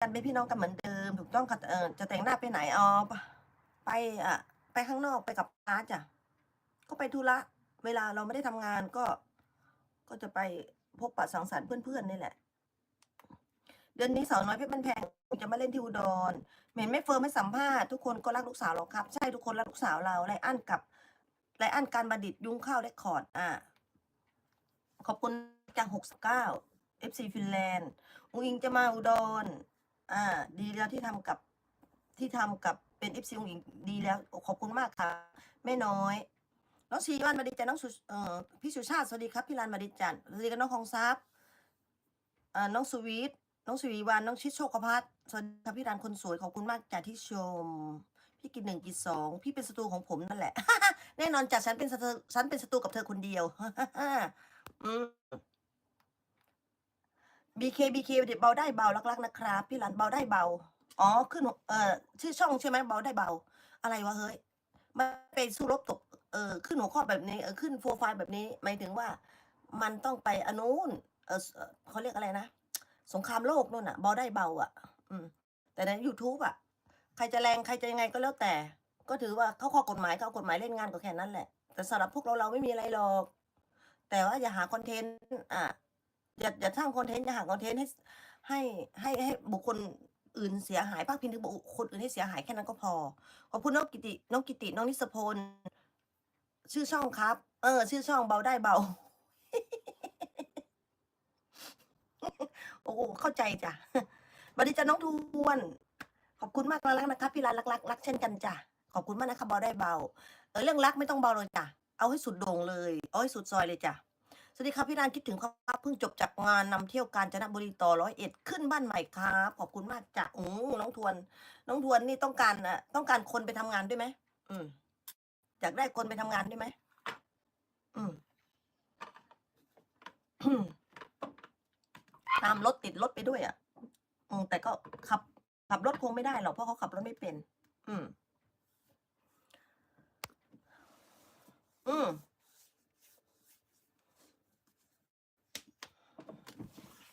กันเป็นพี่น้องกันเหมือนเดิม ถูกต้องค่ะเออจะแต่งหน้าไปไหนอ๋อไปอะไปข้างนอกไปกับอาร์ตจ้ะก็ไปธุระเวลาเราไม่ได้ทำงานก็ ก็จะไปพบปะสังสรรค์เพื่อนๆนี่แหละ เดือนนี้สาวน้อยเพชรมันแพงจะมาเล่นที่อุดรเหม็นไม่เฟิร์มไม่สัมภาษณ์ทุกคนก็รักลูกสาวเราครับ ใช่ทุกคนรักลูกสาวเราไรอันกับไรอันการบัณฑิตยุ้งข้าวเรคคอร์ดอะขอบคุณจากหกสิบเก้า FC ฟินแลนด์อุ้งอิงจะมาอุดร อ่า ดีแล้วที่ทำกับที่ทำกับเป็น FC อุ้งอิงดีแล้วขอบคุณมากค่ะแม่น้อยน้องชีวันมาดีจันน้องสุเอ่อพี่สุชาติสวัสดีครับพี่ลานมาดีจันสวัสดีกับน้องของซับอ่าน้องสุวิทน้องสุวีวันน้องชิดโชคพัฒน์สวัสดีครับพี่ลานคนสวยขอบคุณมากจ้ะที่ชม พี่กินหนึ่งกินสองพี่เป็นศัตรูของผมนั่นแหละ แน่นอนจ้ะฉันเป็นศัตรูฉันเป็นศัตรูกับเธอคนเดียวอืม BK BK เด็เบาได้เบาลักๆนะครับ พี่หลันเบาได้เบา อ๋อขึ้นหัวเอ่อชื่อช่องใช่ไหมเบาได้เบา อะไรวะเฮ้ยมันไปสู้รบตกเออขึ้นหัวข้อแบบนี้เออขึ้นโปรไฟล์แบบนี้หมายถึงว่า มันต้องไปอนุนเออเขาเรียกอะไรนะสงครามโลกนู่นอะเบาได้เบาอะ อืม แต่ใน YouTube อะ ใครจะแรงใครจะยังไงก็แล้วแต่ ก็ถือว่าเขาข้อกฎหมายเขาเอากฎหมายเล่นงานก็แค่นั้นแหละ แต่สำหรับพวกเราเราไม่มีอะไรหรอก แต่ว่าอย่าหาคอนเทนต์อะ อย่าอย่าสร้างคอนเทนต์อย่าหาคอนเทนต์ให้ให้ให้ให้บุคคลอื่นเสียหายภาคพิงถึงบุคคลอื่นให้เสียหายแค่นั้นก็พอขอบคุณน้องกิติน้องกิติน้องนิสพลชื่อช่องครับ เออ ชื่อช่องเบาได้เบา โอ้เข้าใจจ้ะสวัสดีจ้ะน้องทวน ขอบคุณมากรักนะครับ พี่รักรักรักรักเช่นกันจ้ะขอบคุณมากนะคะเบาได้เบา เออเรื่องรักไม่ต้องเบาเลยจ้ะเอาให้สุดโด่งเลย เอาให้สุดซอยเลยจ้ะ วัสดีครับพี่รานคิดถึงครับเพิ่งจบจากงานนำเที่ยวกาญจนบุรีต่อร้อยเอ็ดขึ้นบ้านใหม่ครับขอบคุณมากจ้ะอือน้องทวน น้องทวนนี่ต้องการอะต้องการคนไปทำงานด้วยไหมอืมอยากได้คนไปทำงานด้วยไหมอืมตามรถติดรถไปด้วยอะอืมแต่ก็ขับขับรถคงไม่ได้หรอกเพราะเขาขับรถไม่เป็น อืม อืม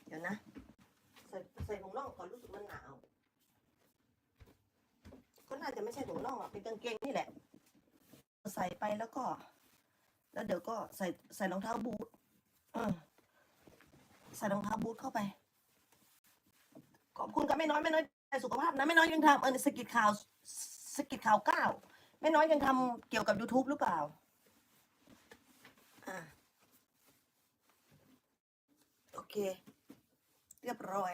เดี๋ยวนะ ใส่ใส่ถุงน่องก่อนรู้สึกมันหนาว ก็น่าจะไม่ใช่ถุงน่องหรอกเป็นกางเกงนี่แหละ ใส่ไปแล้วก็ แล้วเดี๋ยวก็ใส่ใส่รองเท้าบูทใส่รองเท้าบูทเข้าไป ขอบคุณกับแม่น้อยแม่น้อยใจสุขภาพนะแม่น้อยยังทำเออสกิดข่าวสกิดข่าวเก้าแม่น้อยยังทำเกี่ยวกับ YouTube หรือเปล่าอ่าโอเค เรียบร้อย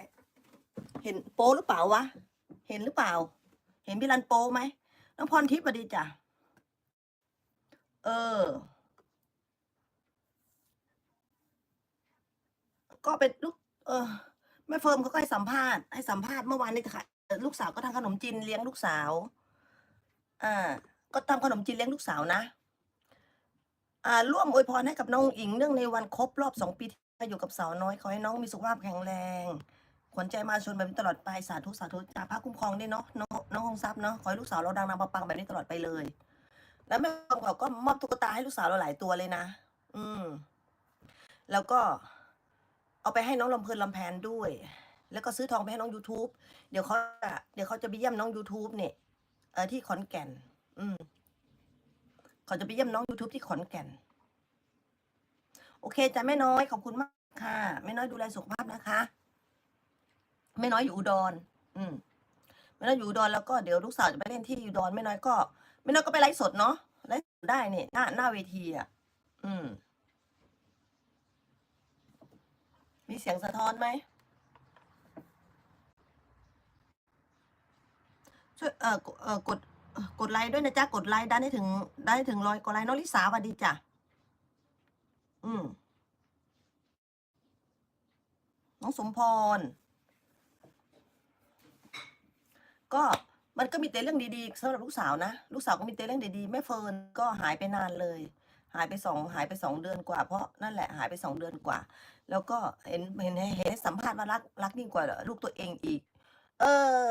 เห็นโป้หรือเปล่าวะ เห็นหรือเปล่า เห็นพี่รันโป้ไหมน้องพรทิพย์สวัสดีจ้ะ เออ ก็เป็นลูก เออแม่เฟิร์มเขาก็ให้สัมภาษณ์ให้สัมภาษณ์เมื่อวานนี้ค่ะ ลูกสาวก็ทำขนมจีนเลี้ยงลูกสาว อ่า ก็ทำขนมจีนเลี้ยงลูกสาวนะ อ่า ร่วมอวยพรให้กับน้องอิงเนื่องในวันครบรอบสองปีที่อยู่กับสาวน้อยขอให้น้องมีสุขภาพแข็งแรง ขวัญใจมาชนแบบนี้ตลอดไปสาธุสาธุจ่าพระคุ้มครองด้วยเนาะน้องน้องคงทรัพย์เนาะขอให้ลูกสาวเราดังนำปังแบบนี้ตลอดไปเลย แล้วแม่เฟิร์มเขาก็มอบตุ๊กตาให้ลูกสาวเราหลายตัวเลยนะ อืม แล้วก็ เอาไปให้น้องลำเพลินลำแพนด้วย แล้วก็ซื้อทองไปให้น้อง YouTube เดี๋ยวเขาจะเดี๋ยวเขาจะไปเยี่ยมน้อง YouTube เนี่ยเออที่ขอนแก่น อืมเขาจะไปเยี่ยมน้อง YouTube ที่ขอนแก่น โอเคจ้ะแม่น้อยขอบคุณมากค่ะแม่น้อยดูแลสุขภาพนะคะ แม่น้อยอยู่อุดร อืมแม่น้อยอยู่อุดรแล้วก็เดี๋ยวลูกสาวจะไปเล่นที่อุดรแม่น้อยก็แม่น้อยก็ไปไลฟ์สดเนาะไลฟ์สดได้เนี่ยหน้าหน้าเวทีอะ อืม มีเสียงสะท้อนไหมช่วยเอ่อเอ่อกดกดไลค์ด้วยนะจ๊ะ กดไลค์ดันให้ถึงดันให้ถึงร้อยกดไลค์น้องลิสาสวัสดีจ้ะ อืม น้องสมพร ก็มันก็มีแต่เรื่องดีๆสำหรับลูกสาวนะลูกสาวก็มีแต่เรื่องดีๆแม่เฟิร์นก็หายไปนานเลย หายไปสองหายไปสองเดือนกว่า เพราะนั่นแหละหายไปสองเดือนกว่า แล้วก็เห็นเห็นเห็นสัมภาษณ์ว่ารักรักยิ่งกว่าลูกตัวเองอีก เออ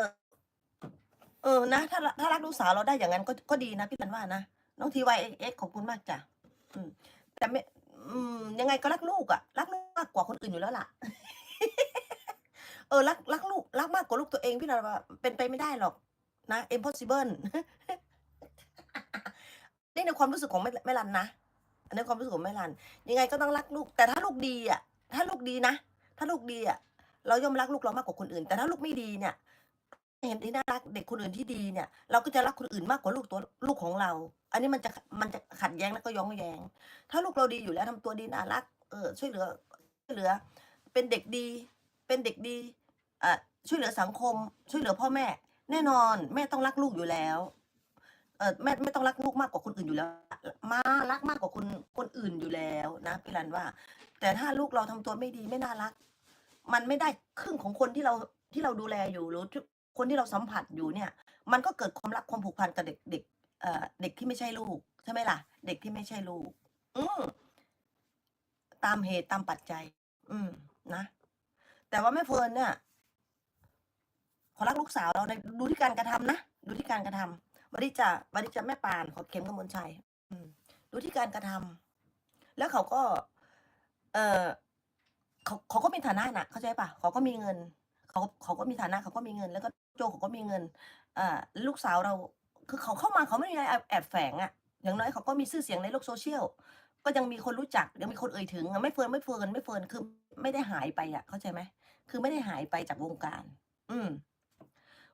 เออนะ ถ้าถ้ารักลูกสาวเราได้อย่างนั้นก็ก็ดีนะพี่พันว่านะน้องทีวายเอ็กขอบคุณมากจ้ะอืมแต่ไม่ยังไงก็รักลูกอะรักลูกมากกว่าคนอื่นอยู่แล้วล่ะ เออรักรักลูกรักมากกว่าลูกตัวเองพี่รันว่าเป็นไปไม่ได้หรอกนะ impossible นี่ในความรู้สึกของแม่แม่รันนะอันความรู้สึกของแม่รัน ยังไงก็ต้องรักลูก แต่ถ้าลูกดีอะ ถ้าลูกดีนะ ถ้าลูกดีอะ เราย่อมรักลูกเรามากกว่าคนอื่น แต่ถ้าลูกไม่ดีเนี่ย เห็นที่น่ารักเด็กคนอื่นที่ดีเนี่ย เราก็จะรักคนอื่นมากกว่าลูกตัวลูกของเรา อันนี้มันจะมันจะขัดแย้งแล้วก็ย้องแย้ง ถ้าลูกเราดีอยู่แล้วทำตัวดีน่ารัก เออช่วยเหลือช่วยเหลือ เป็นเด็กดี เป็นเด็กดี ช่วยเหลือสังคม ช่วยเหลือพ่อแม่ แน่นอน แม่ต้องรักลูกอยู่แล้วเออแม่ไม่ต้องรักลูกมากกว่าคนอื่นอยู่แล้ว มารักมากกว่าคนคนอื่นอยู่แล้วนะพี่รันว่า แต่ถ้าลูกเราทำตัวไม่ดีไม่น่ารัก มันไม่ได้ครึ่งของคนที่เราที่เราดูแลอยู่หรือคนที่เราสัมผัสอยู่เนี่ย มันก็เกิดความรักความผูกพันกับเด็กเด็กเอ่อเด็กที่ไม่ใช่ลูกใช่ไหมล่ะ เด็กที่ไม่ใช่ลูก อืมตามเหตุตามปัจจัย อืมนะแต่ว่าแม่เฟิร์นเนี่ย ขอรักลูกสาวเราในดูที่การกระทำนะดูที่การกระทำวันนี้จะวันนี้จะแม่ปานขอเข็มกมลชัยดูที่การกระทำแล้วเขาก็ เออเขาเขาก็มีฐานะนะเข้าใจปะเขาก็มีเงิน เขาเขาก็มีฐานะ เขาก็มีเงิน แล้วก็โจเขาก็มีเงินอ่าลูกสาวเรา คือเขาเข้ามาเขาไม่มีอะไรแอบแอบแฝงอะอย่างน้อยเขาก็มีชื่อเสียงในโลกโซเชียลก็ยังมีคนรู้จักยังมีคนเอ่ยถึงไม่เฟิร์นไม่เฟิร์นไม่เฟิร์นคือไม่ได้หายไปอะเข้าใจไหมคือไม่ได้หายไปจากวงการ อืม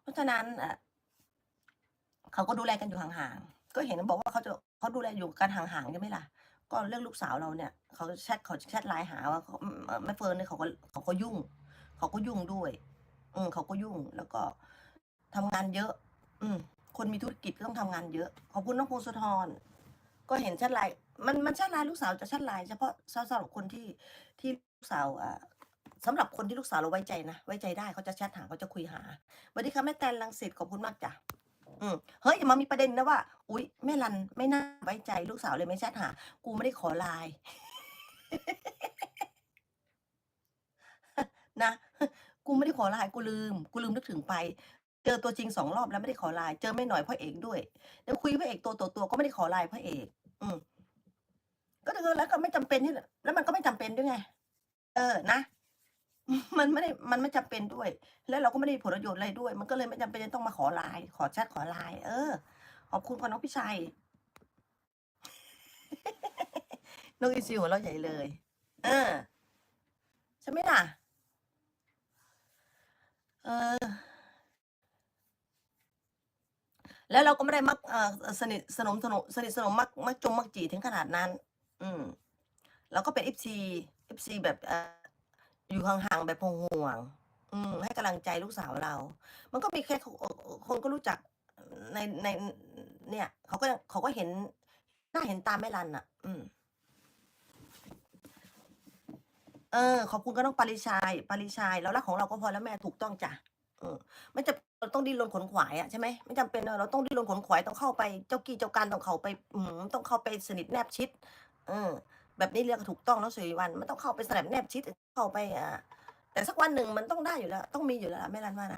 ราะฉะนั้นเขาก็ดูแลกันอยู่ห่างๆก็เห็นบอกว่าเขาจะเขาดูแลอยู่กันห่างๆใช่ไหมล่ะ ก็เรื่องลูกสาวเราเนี่ยเขาแชทเขาแชทไลน์หาว่าแม่เฟิร์นเนี่ยเขาก็เขาก็ยุ่ง เขาก็ยุ่งด้วย อืมเขาก็ยุ่งแล้วก็ทำงานเยอะ อืม คนมีธุรกิจก็ต้องทำงานเยอะขอบคุณน้องพงศธรก็เห็นแชทไลน์มันมันแชทไลน์ลูกสาวจะแชทไลน์เฉพาะสำหรับคนที่ที่ลูกสาวอ่า สำหรับคนที่ลูกสาวเราไว้ใจนะ ไว้ใจได้เขาจะแชทหาเขาจะคุยหาสวัสดีค่ะแม่แตนลังสิตขอบคุณมากจ้ะอืมเฮ้ยอย่ามามีประเด็นนะว่า อุ๊ยแม่รันไม่น่าไว้ใจลูกสาวเลยไม่แชทหา กูไม่ได้ขอไลน์นะกูไม่ได้ขอไลน์กูลืม กูลืมนึกถึงไป เจอตัวจริงสองรอบแล้วไม่ได้ขอไลน์เจอไม่หน่อยพระเอกด้วยเดี๋ยวคุยพระเอกตัวต่อตัวก็ไม่ได้ขอไลน์พระเอก อืมก็คือแล้วก็ไม่จำเป็นที่แล้วมันก็ไม่จำเป็นด้วยไง เออนะ มันไม่ได้มันไม่จำเป็นด้วย แล้วเราก็ไม่ได้ผลประโยชน์อะไรด้วย มันก็เลยไม่จำเป็นจะต้องมาขอไลน์ขอแชทขอไลน์เออ ขอบคุณค่ะน้องพี่ชัยน้องอีซิวหัวเราใหญ่เลย เออใช่ไหมล่ะ เออ แล้วเราก็ไม่ได้มักเออสนิทสนมสนมสนิทสนมมักมักจงมักจีถึงขนาดนั้น อืมเราก็เป็นเอฟซีเอฟซีแบบเออ อยู่ห่างๆแบบห่วงๆอืม ให้กำลังใจลูกสาวเรา มันก็มีแค่คนก็รู้จักในในเนี่ยเขาก็เขาก็เห็นหน้าเห็นตาแม่รันอะ อืม เออ ขอบคุณก็น้องปาริชายปาริชายเรารักของเราก็พอแล้วแม่ถูกต้องจ้ะเออไม่จะเราต้องดิ้นรนขนขวายอะใช่ไหมไม่จำเป็นเราต้องดิ้นรนขนขวายต้องเข้าไปเจ้ากี้เจ้าการต้องเข้าไป อืมต้องเข้าไปสนิทแนบชิด เออ แบบนี้เรียกถูกต้องแล้วสิริวันมันต้องเข้าไปแสบแนบชิดเข้าไปอ่าแต่สักวันหนึ่งมันต้องได้อยู่แล้ว ต้องมีอยู่แล้วล่ะแม่รันว่านะ